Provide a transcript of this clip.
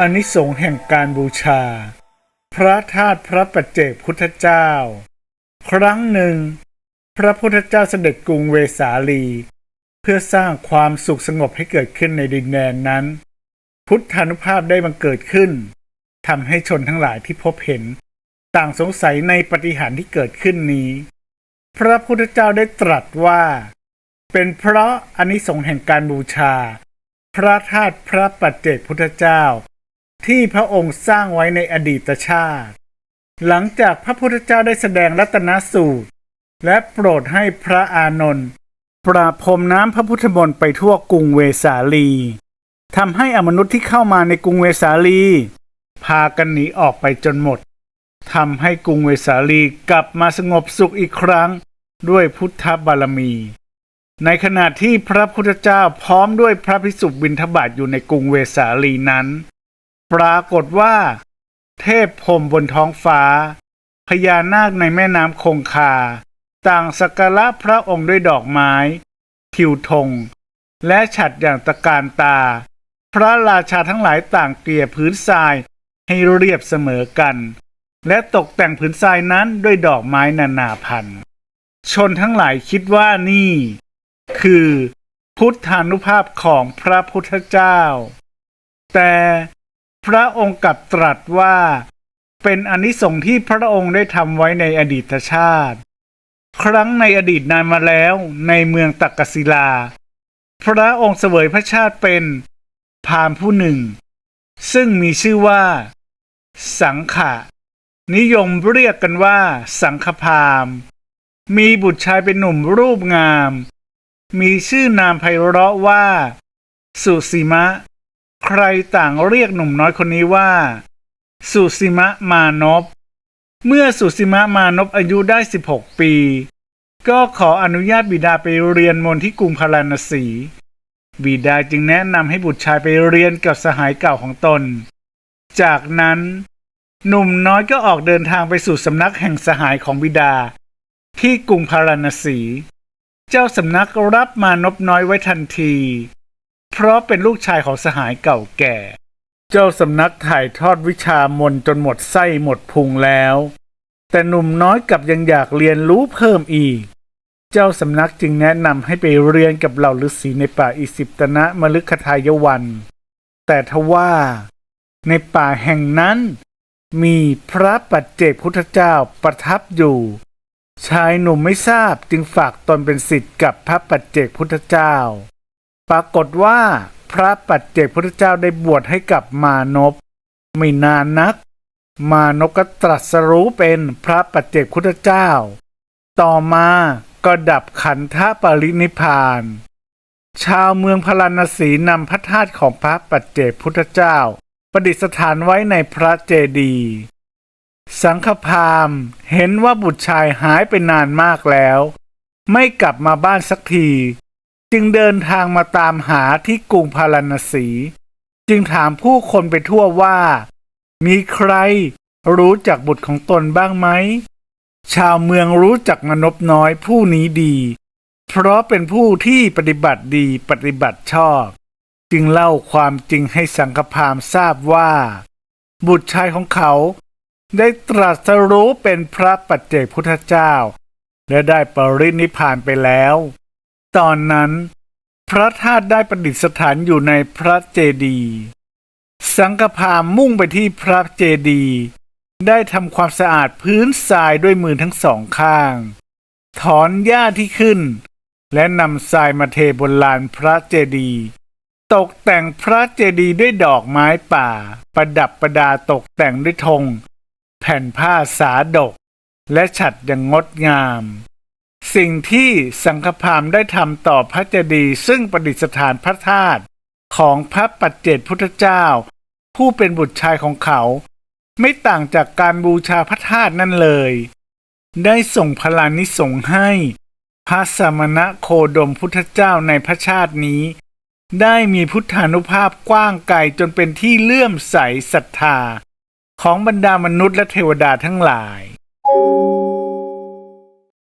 อนิสงส์แห่งการบูชา พระธาตุพระปัจเจกพุทธเจ้า ครั้งหนึ่ง พระพุทธเจ้าเสด็จกรุงเวสาลี เพื่อสร้างความสุขสงบให้เกิดขึ้นในดินแดนนั้น พุทธานุภาพได้บังเกิดขึ้นทำให้ชนทั้งหลายที่พบเห็น ต่างสงสัยในปฏิหารที่เกิดขึ้นนี้ พระพุทธเจ้าได้ตรัสว่า เป็นเพราะอนิสงส์แห่งการบูชา พระธาตุพระปัจเจกพุทธเจ้า ที่พระองค์สร้างไว้ในอดีตชาติ หลังจากพระพุทธเจ้าได้แสดงรัตนสูตร และโปรดให้พระอานนท์ปราพรมน้ำพระพุทธมนต์ไปทั่วกรุงเวสาลีทำให้อมนุษย์ที่เข้ามาในกรุงเวสาลี พากันหนีออกไปจนหมดทำให้กรุงเวสาลีกลับมาสงบสุขอีกครั้งด้วยพุทธบารมี ในขณะที่พระพุทธเจ้าพร้อมด้วยพระภิกษุบิณฑบาตอยู่ในกรุงเวสาลีนั้น ปรากฏว่า เทพพรมบนท้องฟ้า พญานาคในแม่น้ำคงคา ต่างสักการะพระองค์ด้วยดอกไม้ ทิวธง และฉัดอย่างตะการตา พระราชาทั้งหลายต่างเกลี่ยพื้นทรายให้เรียบเสมอกัน และตกแต่งผืนทรายนั้นด้วยดอกไม้นานาพันธุ์ชนทั้งหลายคิดว่านี่ คือพุทธานุภาพของพระพุทธเจ้า แต่ พระองค์กลับตรัสว่า เป็นอนิสงส์ที่พระองค์ได้ทำไว้ในอดีตชาติ ครั้งในอดีตนานมาแล้วในเมืองตักกศิลา พระองค์เสวยพระชาติเป็นพามผู้หนึ่ง ซึ่งมีชื่อว่า สังขะ นิยมเรียกกันว่า สังฆพามมีบุตรชายเป็นหนุ่มรูปงาม มีชื่อนามไพเราะว่า สุสีมะ ใครต่างเรียกหนุ่มน้อยคนนี้ว่า สุสีมะมานพ เมื่อสุสีมะมานพอายุได้ 16 ปี ก็ขออนุญาตบิดาไปเรียนมนที่กรุงพาราณสี บิดาจึงแนะนำให้บุตรชายไปเรียนกับสหายเก่าของตน จากนั้น หนุ่มน้อยก็ออกเดินทางไปสู่สำนักแห่งสหายของบิดา ที่กรุงพาราณสี เจ้าสำนักรับมานพน้อยไว้ทันที เพราะเป็นลูกชายของสหายเก่าแก่ เจ้าสำนักถ่ายทอดวิชามนจนหมดไส้หมดพุงแล้ว แต่หนุ่มน้อยกลับยังอยากเรียนรู้เพิ่มอีก เจ้าสำนักจึงแนะนำให้ไปเรียนกับเหล่าฤาษีในป่าอิสิปตนะมฤคทายวัน แต่ทว่า ในป่าแห่งนั้น มีพระปัจเจกพุทธเจ้าประทับอยู่ชายหนุ่มไม่ทราบจึงฝากตนเป็นศิษย์กับพระปัจเจกพุทธเจ้า ปรากฏว่า พระปัจเจกพุทธเจ้าได้บวชให้กับมานพไม่นานนัก มานพก็ตรัสรู้เป็นพระปัจเจกพุทธเจ้า ต่อมาก็ดับขันธปรินิพาน ชาวเมืองพาราณสีนำพระธาตุของพระปัจเจกพุทธเจ้า ประดิษฐานไว้ในพระเจดีย์สังฆพามเห็นว่าบุตรชายหายไปนานมากแล้ว ไม่กลับมาบ้านสักที จึงเดินทางมาตามหาที่กรุงพาราณสี จึงถามผู้คนไปทั่วว่า มีใครรู้จักบุตรของตนบ้างไหม ชาวเมืองรู้จักมนพน้อยผู้นี้ดี เพราะเป็นผู้ที่ปฏิบัติดีปฏิบัติชอบ จึงเล่าความจริงให้สังฆพราหมณ์ทราบว่า บุตรชายของเขาได้ตรัสรู้เป็นพระปัจเจกพุทธเจ้า และได้ปรินิพพานไปแล้ว ตอนนั้น พระธาตุได้ประดิษฐานอยู่ในพระเจดีย์สังฆพามมุ่งไปที่พระเจดีย์ได้ทำความสะอาดพื้นทรายด้วยมือทั้งสองข้าง ถอนหญ้าที่ขึ้น และนำทรายมาเทบนลานพระเจดีย์ตกแต่งพระเจดีย์ด้วยดอกไม้ป่า ประดับประดาตกแต่งด้วยธงแผ่นผ้าสาดก และฉัดอย่างงดงาม สิ่งที่สังฆพราหมณ์ได้ทำต่อพระเจดีย์ซึ่งประดิษฐานพระธาตุของพระปัจเจกพุทธเจ้า ผู้เป็นบุตรชายของเขา ไม่ต่างจากการบูชาพระธาตุนั่นเลย ได้ส่งพลานิสงให้ พระสมณะโคดมพุทธเจ้าในพระชาตินี้ ได้มีพุทธานุภาพกว้างไกลจนเป็นที่เลื่อมใสศรัทธา ของบรรดามนุษย์และเทวดาทั้งหลาย